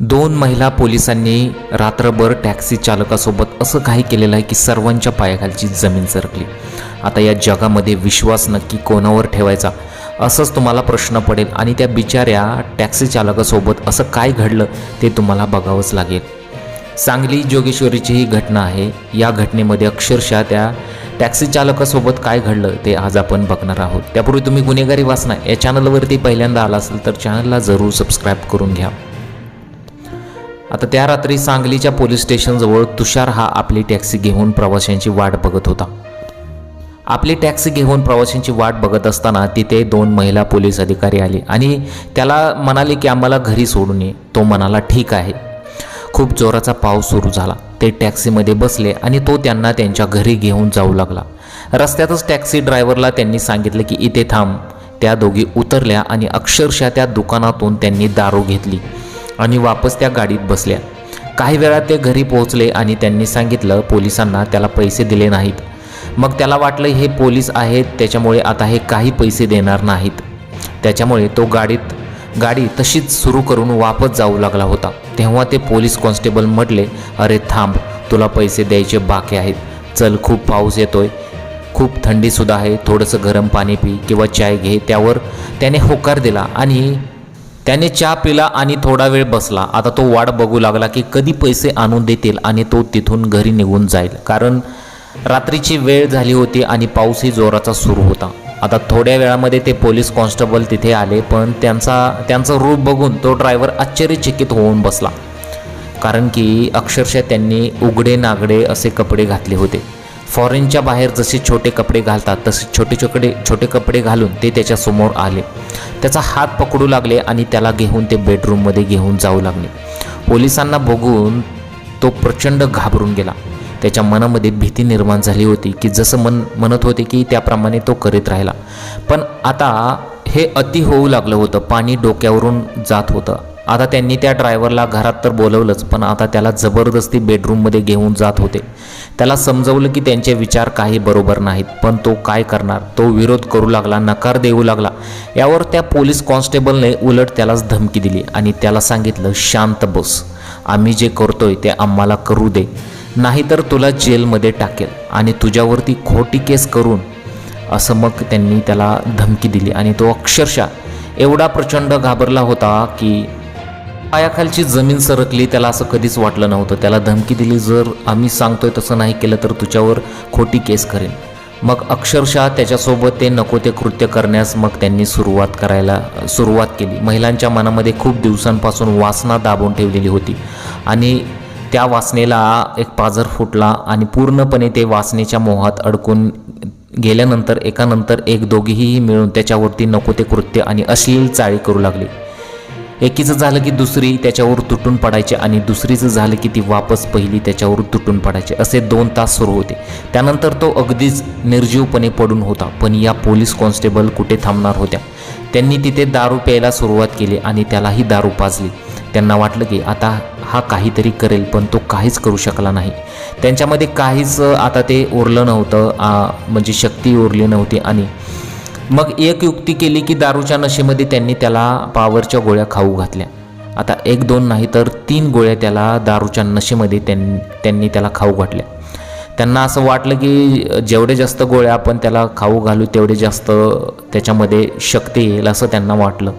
दोन महिला पोलिसांनी रात्रभर टॅक्सी चालकासोबत असं काही केलेलं आहे की सर्वांच्या पायाखालची जमीन सरकली. आता या जगामध्ये विश्वास नक्की कोणावर ठेवायचा? असंच तुम्हाला प्रश्न पडेल आणि त्या बिचाऱ्या टॅक्सी चालकासोबत असं काय घडलं ते तुम्हाला बघावंच लागेल. सांगली जोगेश्वरीची ही घटना आहे. या घटनेमध्ये अक्षरशः त्या टॅक्सी चालकासोबत काय घडलं ते आज आपण बघणार आहोत. त्यापूर्वी तुम्ही गुन्हेगारी वाचना या चॅनलवरती पहिल्यांदा आला असेल तर चॅनलला जरूर सबस्क्राईब करून घ्या. आता त्या रात्री सांगलीच्या पोलीस स्टेशनजवळ तुषार हा आपली टॅक्सी घेऊन प्रवाशांची वाट बघत होता. आपली टॅक्सी घेऊन प्रवाशांची वाट बघत असताना तिथे दोन महिला पोलीस अधिकारी आले आणि त्याला म्हणाले की आम्हाला घरी सोडून ये. तो म्हणाला ठीक आहे. खूप जोराचा पाऊस सुरू झाला. ते टॅक्सीमध्ये बसले आणि तो त्यांना त्यांच्या घरी घेऊन जाऊ लागला. रस्त्यातच टॅक्सी ड्रायव्हरला त्यांनी सांगितलं की इथे थांब. त्या दोघी उतरल्या आणि अक्षरशः त्या दुकानातून त्यांनी दारू घेतली. आणि वापस त्या गाडीत बसल्या. काही वेळा ते घरी पोहोचले आणि त्यांनी सांगितलं पोलिसांना त्याला पैसे दिले नाहीत. मग त्याला वाटलं हे पोलीस आहेत त्याच्यामुळे आता हे काही पैसे देणार नाहीत. त्याच्यामुळे तो गाडीत गाडी तशीच सुरू करून वापस जाऊ लागला होता. तेव्हा ते पोलीस कॉन्स्टेबल म्हटले अरे थांब तुला पैसे द्यायचे बाकी आहेत. चल खूप पाऊस येतोय. खूप थंडीसुद्धा आहे. थोडंसं गरम पाणी पी किंवा चाय घे. त्यावर त्याने होकार दिला आणि त्याने चहा पिला आणि थोडा वेळ बसला. आता तो वाट बघू लागला की कधी पैसे आणून देतील आणि तो तिथून घरी निघून जाईल. कारण रात्रीची वेळ झाली होती आणि पाऊसही जोराचा सुरू होता. आता थोड्या वेळामध्ये ते पोलीस कॉन्स्टेबल तिथे आले पण त्यांचा त्यांचं रूप बघून तो ड्रायव्हर आश्चर्यचकित होऊन बसला. कारण की अक्षरशः त्यांनी उघडे नागडे असे कपडे घातले होते. फॉरेनच्या बाहेर जसे छोटे कपडे घालतात तसे छोटे छोकडे छोटे कपडे घालून ते त्याच्यासमोर आले. त्याचा हात पकडू लागले आणि त्याला घेऊन ते बेडरूममध्ये घेऊन जाऊ लागले. पोलिसांना बघून तो प्रचंड घाबरून गेला. त्याच्या मनामध्ये भीती निर्माण झाली होती की जसं मन म्हणत होते की त्याप्रमाणे तो करीत राहिला. पण आता हे अति होऊ लागलं होतं. पाणी डोक्यावरून जात होतं. आता त्यांनी त्या ड्रायव्हरला घरात तर बोलवलंच पण आता त्याला जबरदस्ती बेडरूममध्ये घेऊन जात होते. त्याला समजवलं की त्यांचे विचार काही बरोबर नाहीत पण तो काय करणार? तो विरोध करू लागला नकार देऊ लागला. यावर त्या पोलीस कॉन्स्टेबलने उलट त्यालाच धमकी दिली आणि त्याला सांगितलं शांत बस. आम्ही जे करतोय ते आम्हाला करू दे. नाहीतर तुला जेलमध्ये टाकेल आणि तुझ्यावरती खोटी केस करून असं मग त्यांनी त्याला धमकी दिली. आणि तो अक्षरशः एवढा प्रचंड घाबरला होता की पायाखालची जमीन सरकली त्याला असं कधीच वाटलं नव्हतं. त्याला धमकी दिली जर आम्ही सांगतोय तसं नाही केलं तर तुझ्यावर खोटी केस करेन. मग अक्षरशः त्याच्यासोबत ते नको ते कृत्य करण्यास मग त्यांनी सुरुवात करायला सुरुवात केली. महिलांच्या मनामध्ये खूप दिवसांपासून वासना दाबून ठेवलेली होती आणि त्या वासनेला एक पाझर फुटला आणि पूर्णपणे ते वासनेच्या मोहात अडकून गेल्यानंतर एकानंतर एक दोघीही मिळून त्याच्यावरती नको ते कृत्य आणि अश्लील चाळी करू लागली. एकीचं झालं की दुसरी त्याच्यावर तुटून पडायची आणि दुसरीचं झालं की ती वापस पहिली त्याच्यावर तुटून पडायचे. असे दोन तास सुरू होते. त्यानंतर तो अगदीच निर्जीवपणे पडून होता पण या पोलीस कॉन्स्टेबल कुठे थांबणार होत्या? त्यांनी तिथे दारू प्यायला सुरुवात केली आणि त्यालाही दारू पाजली. त्यांना वाटलं की आता हा काहीतरी करेल पण तो काहीच करू शकला नाही. त्यांच्यामध्ये काहीच आता ते उरलं नव्हतं म्हणजे शक्ती उरली नव्हती आणि मग एक युक्ती केली की दारूच्या नशेमध्ये त्यांनी त्याला पावरच्या गोळ्या खाऊ घातल्या. आता एक दोन नाही तर तीन गोळ्या त्याला दारूच्या नशेमध्ये त्यां त्यांनी त्याला खाऊ घातल्या. त्यांना असं वाटलं की जेवढे जास्त गोळ्या आपण त्याला खाऊ घालू तेवढे जास्त त्याच्यामध्ये शक्ती येईल असं त्यांना वाटलं.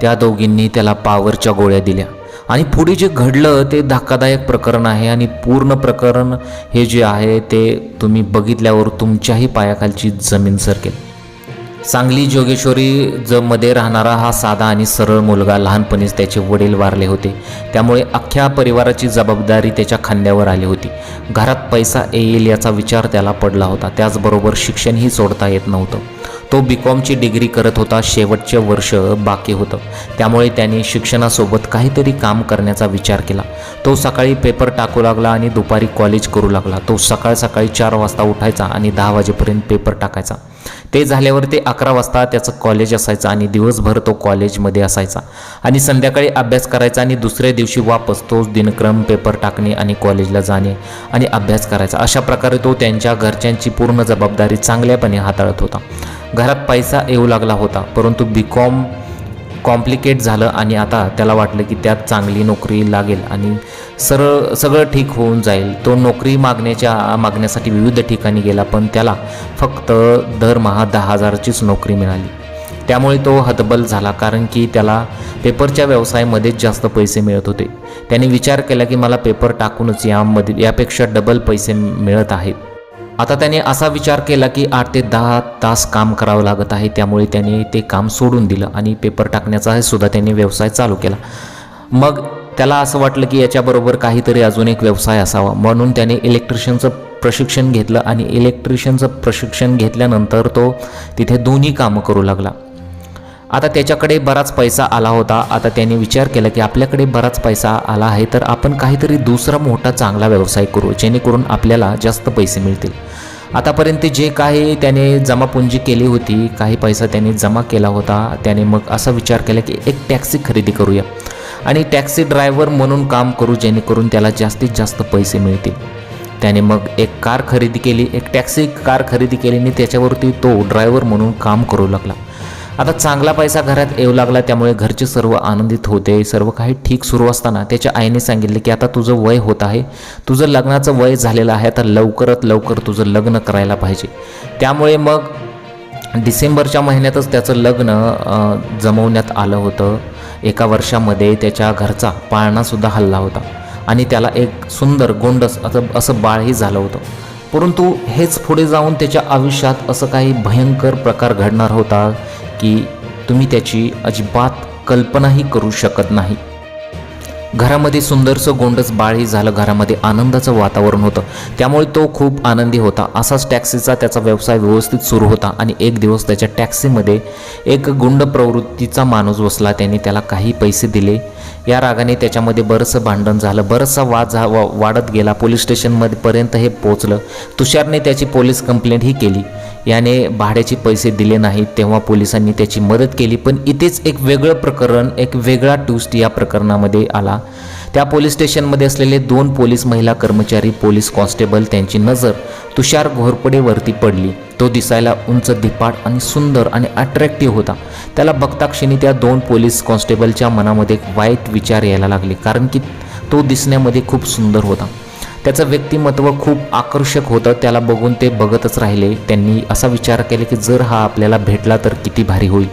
त्या दोघींनी त्याला पावरच्या गोळ्या दिल्या. आणि पुढे जे घडलं ते धक्कादायक प्रकरण आहे आणि पूर्ण प्रकरण हे जे आहे ते तुम्ही बघितल्यावर तुमच्याही पायाखालची जमीन सरकेल. सांगली जोगेश्वरी ज मध्ये राहणारा हा साधा आणि सरळ मुलगा लहानपणीच त्याचे वडील वारले होते. त्यामुळे अख्ख्या परिवाराची जबाबदारी त्याच्या खांद्यावर आली होती. घरात पैसा येईल याचा विचार त्याला पडला होता. त्याचबरोबर शिक्षणही सोडता येत नव्हतं. तो बी कॉमची डिग्री करत होता. शेवटचे वर्ष बाकी होतं. त्यामुळे त्याने शिक्षणासोबत काहीतरी काम करण्याचा विचार केला. तो सकाळी पेपर टाकू लागला आणि दुपारी कॉलेज करू लागला. तो सकाळ सकाळी चार वाजता उठायचा आणि दहा वाजेपर्यंत पेपर टाकायचा. ते झाल्यावर ते अकरा वाजता त्याचं कॉलेज असायचं आणि दिवसभर तो कॉलेजमध्ये असायचा. आणि संध्याकाळी अभ्यास करायचा आणि दुसऱ्या दिवशी वापस तोच दिनक्रम पेपर टाकणे आणि कॉलेजला जाणे आणि अभ्यास करायचा. अशा प्रकारे तो त्यांच्या घरच्यांची पूर्ण जबाबदारी चांगल्यापणे हाताळत होता. घरात पैसा येऊ लागला होता परंतु बी कॉम कॉम्प्लिकेट झालं आणि आता त्याला वाटलं की त्यात चांगली नोकरी लागेल आणि सरळ सगळं ठीक होऊन जाईल. तो नोकरी मागण्याच्या मागण्यासाठी विविध ठिकाणी गेला पण त्याला फक्त दरमहा दहा हजाराचीच नोकरी मिळाली. त्यामुळे तो हतबल झाला कारण की त्याला पेपरच्या व्यवसायामध्येच जास्त पैसे मिळत होते. त्याने विचार केला की मला पेपर टाकूनच यामध्ये यापेक्षा डबल पैसे मिळत आहेत. आता त्याने असा विचार केला की आठ ते दहा तास काम करावं लागत आहे त्यामुळे त्याने ते काम सोडून दिलं आणि पेपर टाकण्याचा सुद्धा त्याने व्यवसाय चालू केला. मग त्याला असं वाटलं की याच्याबरोबर काहीतरी अजून एक व्यवसाय असावा. म्हणून त्याने इलेक्ट्रिशियनचं प्रशिक्षण घेतलं आणि इलेक्ट्रिशियनचं प्रशिक्षण घेतल्यानंतर तो तिथे दोन्ही कामं करू लागला. आता त्याच्याकडे बराच पैसा आला होता. आता त्याने विचार केला की आपल्याकडे बराच पैसा आला आहे तर आपण काहीतरी दुसरा मोठा चांगला व्यवसाय करू जेणेकरून आपल्याला जास्त पैसे मिळतील. आतापर्यंत जे काही त्याने जमापुंजी केली होती काही पैसा त्याने जमा केला होता. त्याने मग असा विचार केला की एक टॅक्सी खरेदी करूया. आणि टॅक्सी ड्रायव्हर म्हणून काम करू जेणेकरून त्याला जास्तीत जास्त पैसे मिळतील. त्याने मग एक कार खरेदी केली. एक टॅक्सी कार खरेदी केली आणि त्याच्यावरती तो ड्रायव्हर म्हणून काम करू लागला. आता चांगला पैसा घरात येऊ लागला त्यामुळे घरचे सर्व आनंदित होते. सर्व काही ठीक सुरू असताना त्याच्या आईने सांगितले की आता तुझं वय होत आहे. तुझं लग्नाचं वय झालेलं आहे. आता लवकरात लवकर तुझं लग्न करायला पाहिजे. त्यामुळे मग डिसेंबरच्या महिन्यातच त्याचं लग्न जमवण्यात आलं होतं. एका वर्षामध्ये त्याच्या घरचा पाळणासुद्धा हल्ला होता. आणि त्याला एक सुंदर गोंडस असं असं बाळही झालं होतं. परंतु हेच पुढे जाऊन त्याच्या आयुष्यात असं काही भयंकर प्रकार घडणार होता. की तुम्ही त्याची अजिबात कल्पनाही करू शकत नाही. घरामध्ये सुंदरसं गोंडस बाळही झालं घरामध्ये आनंदाचं वातावरण होतं. त्यामुळे तो खूप आनंदी होता. असाच टॅक्सीचा त्याचा व्यवसाय व्यवस्थित सुरू होता आणि एक दिवस त्याच्या टॅक्सीमध्ये एक गुंड प्रवृत्तीचा माणूस बसला. त्याने त्याला काही पैसे दिले. या रागाने त्याच्यामध्ये बरंचसं भांडण झालं. बरंचसा वाद झा वा- वाढत गेला. पोलीस स्टेशनमध्ये पर्यंत हे पोचलं तुषारने त्याची पोलीस कंप्लेंटही केली. याने भाड्याचे पैसे दिले नाहीत. तेव्हा पोलिसांनी त्याची मदत केली. पण इथेच एक वेगळं प्रकरण एक वेगळा ट्विस्ट या प्रकरणामध्ये आला. त्या पोलीस स्टेशनमध्ये असलेले दोन पोलीस महिला कर्मचारी पोलीस कॉन्स्टेबल त्यांची नजर तुषार घोरपडेवरती पडली. तो दिसायला उंच धिपाड आणि सुंदर आणि अट्रॅक्टिव्ह होता. त्याला बघताक्षणी त्या दोन पोलीस कॉन्स्टेबलच्या मनामध्ये एक वाईट विचार यायला लागले कारण की तो दिसण्यामध्ये खूप सुंदर होता. त्याचं व्यक्तिमत्व खूप आकर्षक होतं त्याला बघून ते बघतच राहिले. त्यांनी असा विचार केला की जर हा आपल्याला भेटला तर किती भारी होईल.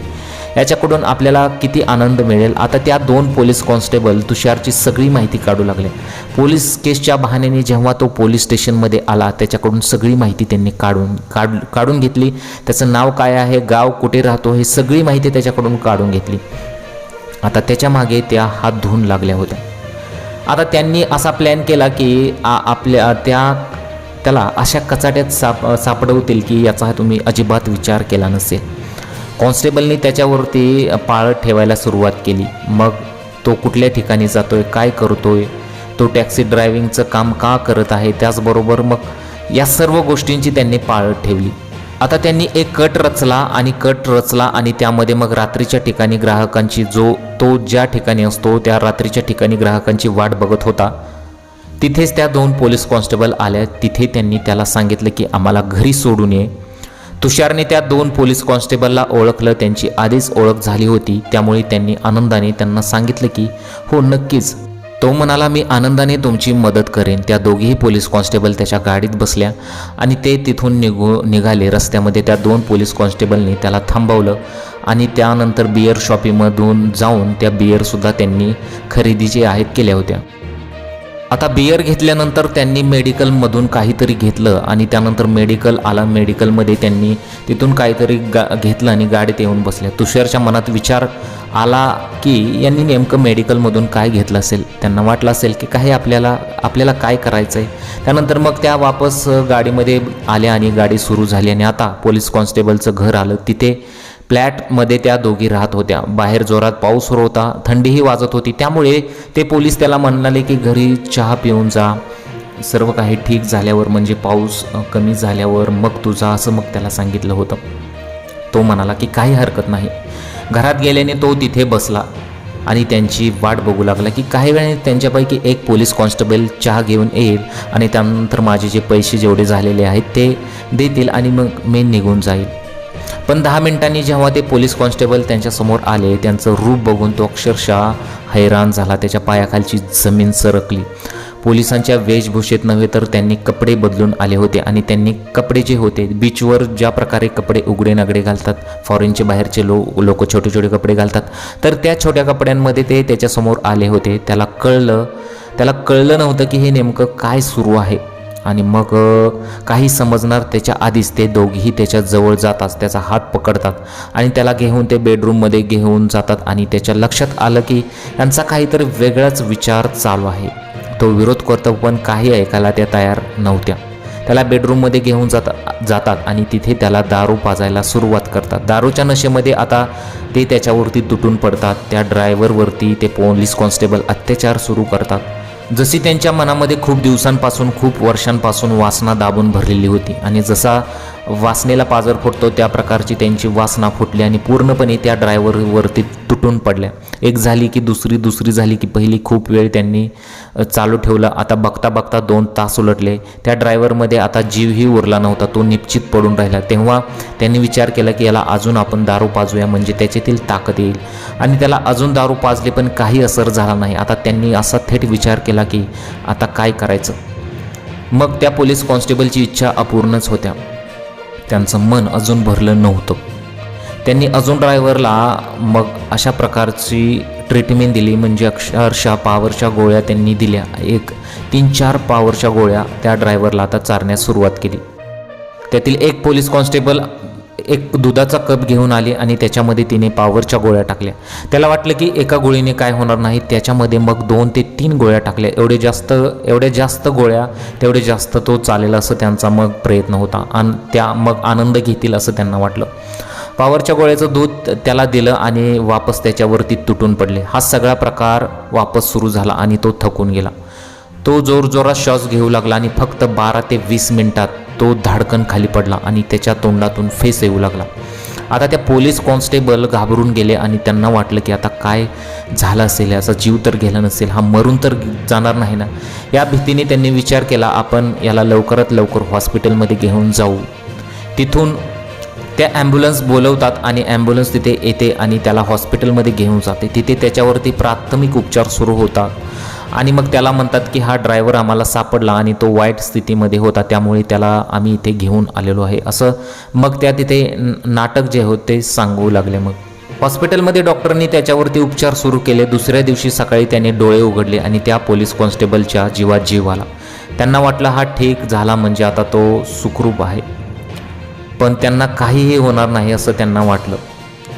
याच्याकडून आपल्याला किती आनंद मिळेल? आता त्या दोन पोलीस कॉन्स्टेबल तुषारची सगळी माहिती काढू लागले. पोलीस केसच्या बहाण्याने जेव्हा तो पोलीस स्टेशनमध्ये आला त्याच्याकडून सगळी माहिती त्यांनी काढून काढ काढून घेतली. त्याचं नाव काय आहे गाव कुठे राहतो हे सगळी माहिती त्याच्याकडून काढून घेतली. आता त्याच्यामागे त्या हात धुवून लागल्या होत्या. आता त्यांनी असा प्लॅन केला की आपल्या त्या त्याला अशा कचाट्यात साप सापडवतील की याचा तुम्ही अजिबात विचार केला नसेल. कॉन्स्टेबलनी त्याच्यावरती पाळत ठेवायला सुरुवात केली. मग तो कुठल्या ठिकाणी जातोय काय करतोय? तो टॅक्सी ड्रायव्हिंगचं काम का करत आहे? त्याचबरोबर मग या सर्व गोष्टींची त्यांनी पाळत ठेवली. आता त्यांनी एक कट रचला आणि कट रचला आणि त्यामध्ये मग रात्रीच्या ठिकाणी ग्राहकांची जो तो ज्या ठिकाणी असतो त्या रात्रीच्या ठिकाणी ग्राहकांची वाट बघत होता. तिथेच त्या दोन पोलीस कॉन्स्टेबल आल्या. तिथे त्यांनी त्याला सांगितलं की आम्हाला घरी सोडून ये तुषारने त्या दोन पोलीस कॉन्स्टेबलला ओळखलं त्यांची आधीच ओळख झाली होती. त्यामुळे त्यांनी आनंदाने त्यांना सांगितलं की हो नक्कीच. तो म्हणाला मी आनंदाने तुमची मदत करेन. त्या दोघीही पोलीस कॉन्स्टेबल त्याच्या गाडीत बसल्या आणि ते तिथून निघू निघाले. रस्त्यामध्ये त्या दोन पोलीस कॉन्स्टेबलनी त्याला थांबवलं आणि त्यानंतर बियर शॉपिंगमधून जाऊन त्या बियरसुद्धा त्यांनी खरेदी जे आहेत केल्या होत्या. आता बियर घेतल्यानंतर त्यांनी मेडिकलमधून काहीतरी घेतलं आणि त्यानंतर मेडिकल आला. मेडिकलमध्ये त्यांनी तिथून काहीतरी गा घेतलं आणि गाडीत येऊन बसल्या. तुषारच्या मनात विचार आला की यांनी नेमकं मेडिकलमधून काय घेतलं असेल? त्यांना वाटलं असेल की काही आपल्याला आपल्याला काय करायचं आहे त्यानंतर मग त्या वापस गाडीमध्ये आल्या आणि गाडी सुरू झाली. आणि आता पोलीस कॉन्स्टेबलचं घर आलं. तिथे फ्लॅटमध्ये त्या दोघी राहत होत्या. बाहेर जोरात पाऊस सुरू होता थंडीही वाजत होती. त्यामुळे ते पोलीस त्याला म्हणाले की घरी चहा पिऊन जा. सर्व काही ठीक झाल्यावर म्हणजे पाऊस कमी झाल्यावर मग तुझा असं मग त्याला सांगितलं होतं. तो म्हणाला की काही हरकत नाही. घरात गेल्याने तो तिथे बसला आणि त्यांची वाट बघू लागला की काही वेळाने त्यांच्यापैकी एक पोलीस कॉन्स्टेबल चहा घेऊन येईल आणि त्यानंतर माझे जे पैसे जेवढे झालेले आहेत ते देतील आणि मग मी निघून जाईल. पण दहा मिनिटांनी जेव्हा ते पोलीस कॉन्स्टेबल त्यांच्यासमोर आले त्यांचं रूप बघून तो अक्षरशः हैराण झाला त्याच्या पायाखालची जमीन सरकली. पोलिसांच्या वेशभूषेत नव्हे तर त्यांनी कपडे बदलून आले होते आणि त्यांनी कपडे जे होते बीचवर ज्या प्रकारे कपडे उघडे नागडे घालतात फॉरेनचे बाहेरचे लो लोक छोटे छोटे कपडे घालतात तर त्या छोट्या कपड्यांमध्ये ते त्याच्यासमोर आले होते. त्याला कळलं त्याला कळलं नव्हतं की हे नेमकं काय सुरू आहे. आणि मग काही समजणार त्याच्या आधीच ते दोघीही त्याच्याजवळ जातात त्याचा हात पकडतात आणि त्याला घेऊन ते बेडरूममध्ये घेऊन जातात आणि त्याच्या लक्षात आलं की यांचा काहीतरी वेगळाच विचार चालू आहे. तो विरोध करतो पण काही ऐकायला त्या तयार नव्हत्या. त्याला बेडरूममध्ये घेऊन जाता जातात आणि तिथे त्याला दारू पाजायला सुरुवात करतात. दारूच्या नशेमध्ये आता ते त्याच्यावरती तुटून पडतात. त्या ड्रायव्हरवरती ते पोलीस कॉन्स्टेबल अत्याचार सुरू करतात. जशी त्यांच्या मनामध्ये खूप दिवसांपासून खूप वर्षांपासून वासना दाबून भरलेली होती आणि जसा वासनेला पाजर फुटतो त्या प्रकारची त्यांची वासना फुटली आणि पूर्णपणे त्या ड्रायव्हरवरती तुटून पडल्या. एक झाली की दुसरी दुसरी झाली की पहिली खूप वेळ त्यांनी चालू ठेवलं. आता बघता बघता दोन तास उलटले. त्या ड्रायव्हरमध्ये आता जीवही उरला नव्हता तो निश्चित पडून राहिला. तेव्हा त्यांनी विचार केला की याला अजून आपण दारू पाजूया म्हणजे त्याच्यातील ताकद येईल. आणि त्याला अजून दारू पाजले पण काही असर झाला नाही. आता त्यांनी असा थेट विचार केला की आता काय करायचं? मग त्या पोलीस कॉन्स्टेबलची इच्छा अपूर्णच होत्या. त्यांचं मन अजून भरलं नव्हतं. त्यांनी अजून ड्रायव्हरला मग अशा प्रकारची ट्रीटमेंट दिली म्हणजे अक्षरशः पावरच्या गोळ्या त्यांनी दिल्या. एक तीन चार पावरच्या गोळ्या त्या ड्रायव्हरला आता चारण्यास सुरुवात केली. त्यातील एक पोलीस कॉन्स्टेबल एक दुधाचा कप घेऊन आले आणि त्याच्यामध्ये तिने पावरच्या गोळ्या टाकल्या. त्याला वाटलं की एका गोळीने काय होणार नाही त्याच्यामध्ये मग दोन ते तीन गोळ्या टाकल्या. एवढे जास्त एवढ्या जास्त गोळ्या तेवढे जास्त तो चालेल असं त्यांचा मग प्रयत्न होता आणि त्या मग आनंद घेतील असं त्यांना वाटलं. पावरच्या गोळ्याचं दूध त्याला दिलं आणि वापस त्याच्यावरती तुटून पडले. हा सगळा प्रकार वापस सुरू झाला आणि तो थकून गेला. तो जोरजोरात श्वास घेऊ लागला आणि फक्त बारा ते वीस मिनिटात तो धाडकन खाली पडला आणि त्याच्या तोंडातून फेस येऊ लागला. आता त्या पोलीस कॉन्स्टेबल घाबरून गेले आणि त्यांना वाटलं की आता काय झालं असेल याचा जीव तर गेला नसेल हा मरून तर जाणार नाही ना? या भीतीने त्यांनी विचार केला आपण याला लवकरात लवकर हॉस्पिटलमध्ये घेऊन जाऊ. तिथून त्या ॲम्ब्युलन्स बोलवतात आणि ॲम्ब्युलन्स तिथे येते आणि त्याला हॉस्पिटलमध्ये घेऊन जाते. तिथे त्याच्यावरती प्राथमिक उपचार सुरू होतात. आणि मग त्याला म्हणतात की हा ड्रायव्हर आम्हाला सापडला आणि तो वाईट स्थितीमध्ये होता त्यामुळे त्याला आम्ही इथे घेऊन आलेलो आहे. असं मग त्या तिथे नाटक जे होते ते सांगू लागले मग. हॉस्पिटलमध्ये डॉक्टरनी त्याच्यावरती उपचार सुरू केले. दुसऱ्या दिवशी सकाळी त्याने डोळे उघडले आणि त्या पोलीस कॉन्स्टेबलच्या जीवात जीव आला. त्यांना वाटलं हा ठीक झाला म्हणजे आता तो सुखरूप आहे. पण त्यांना काहीही होणार नाही असं त्यांना वाटलं.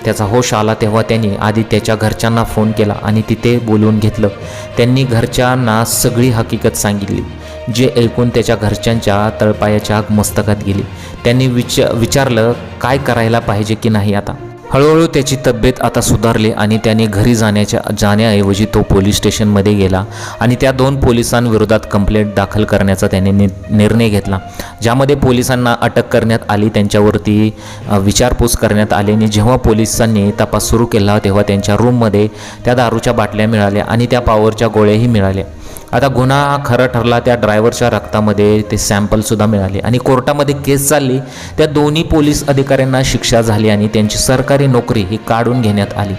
त्याचा होश आला तेव्हा त्यांनी आधी त्याच्या घरच्यांना फोन केला आणि तिथे बोलवून घेतलं. त्यांनी घरच्यांना सगळी हकीकत सांगितली जे ऐकून त्याच्या घरच्यांच्या तळपायाच्या मस्तकात गेली. त्यांनी विच विचारलं काय करायला पाहिजे की नाही आता? हळूहळू त्याची तब्येत आता सुधारली आणि त्याने घरी जाण्याच्या जाण्याऐवजी तो पोलीस स्टेशनमध्ये गेला आणि त्या दोन पोलिसांविरोधात कंप्लेंट दाखल करण्याचा त्याने नि निर्णय घेतला ज्यामध्ये पोलिसांना अटक करण्यात आली त्यांच्यावरती विचारपूस करण्यात आली आणि जेव्हा पोलिसांनी तपास सुरू केला तेव्हा त्यांच्या रूममध्ये त्या दारूच्या बाटल्या मिळाल्या आणि त्या पावरच्या गोळ्याही मिळाल्या. आता गुन्हा हा खरा ठरला त्या ड्रायव्हरच्या रक्तामध्ये ते सॅम्पलसुद्धा मिळाले. आणि कोर्टामध्ये केस चालली त्या दोन्ही पोलीस अधिकाऱ्यांना शिक्षा झाली आणि त्यांची सरकारी नोकरी ही काढून घेण्यात आली.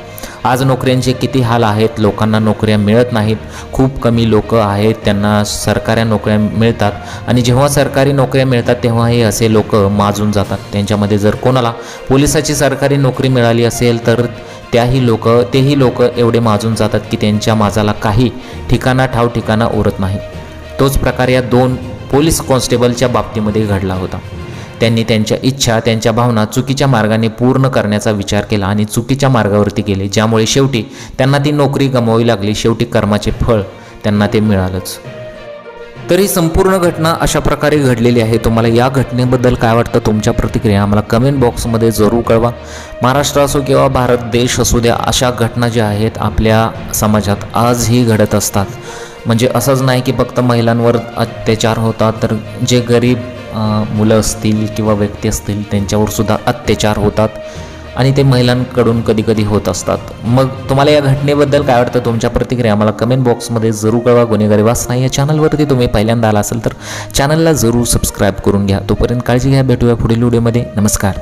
आज नोकऱ्यांचे किती हाल आहेत लोकांना नोकऱ्या मिळत नाहीत खूप कमी लोक आहेत त्यांना सरकारी नोकऱ्या मिळतात आणि जेव्हा सरकारी नोकऱ्या मिळतात तेव्हाही असे लोक माजून जातात. त्यांच्यामध्ये जर कोणाला पोलिसाची सरकारी नोकरी मिळाली असेल तर त्याही लोक तेही लोक एवढे माजून जातात की त्यांच्या माजाला काही ठिकाणा ठाव ठिकाणा उरत नाही तोच प्रकार या दोन पोलीस कॉन्स्टेबलच्या बाबतीमध्ये घडला होता. त्यांनी त्यांच्या इच्छा त्यांच्या भावना चुकीच्या मार्गाने पूर्ण करण्याचा विचार केला आणि चुकीच्या मार्गावरती गेले ज्यामुळे शेवटी त्यांना ती नोकरी गमवावी लागली शेवटी कर्माचे फळ त्यांना ते मिळालंच. तर ही संपूर्ण घटना अशा प्रकारे घडलेली आहे. तुम्हाला या घटनेबद्दल काय वाटतं तुमच्या प्रतिक्रिया आम्हाला कमेंट बॉक्समध्ये जरूर कळवा. महाराष्ट्र असो किंवा भारत देश असू द्या अशा घटना ज्या आहेत आपल्या समाजात आजही घडत असतात. म्हणजे असंच नाही की फक्त महिलांवर अत्याचार होतात तर जे गरीब मुलं असतील किंवा व्यक्ती असतील त्यांच्यावर सुद्धा अत्याचार होतात आणि ते महिलांकडून कधीकधी होत असतात. मग तुम्हाला या घटनेबद्दल काय वाटतं? तुमच्या प्रतिक्रिया आम्हाला कमेंट बॉक्समध्ये जरूर कळवा. गुन्हेगारी वाचना या चॅनलवरती तुम्ही पहिल्यांदा आला असेल तर चॅनलला जरूर सबस्क्राईब करून घ्या. तोपर्यंत काळजी घ्या. भेटूया पुढील व्हिडिओमध्ये नमस्कार.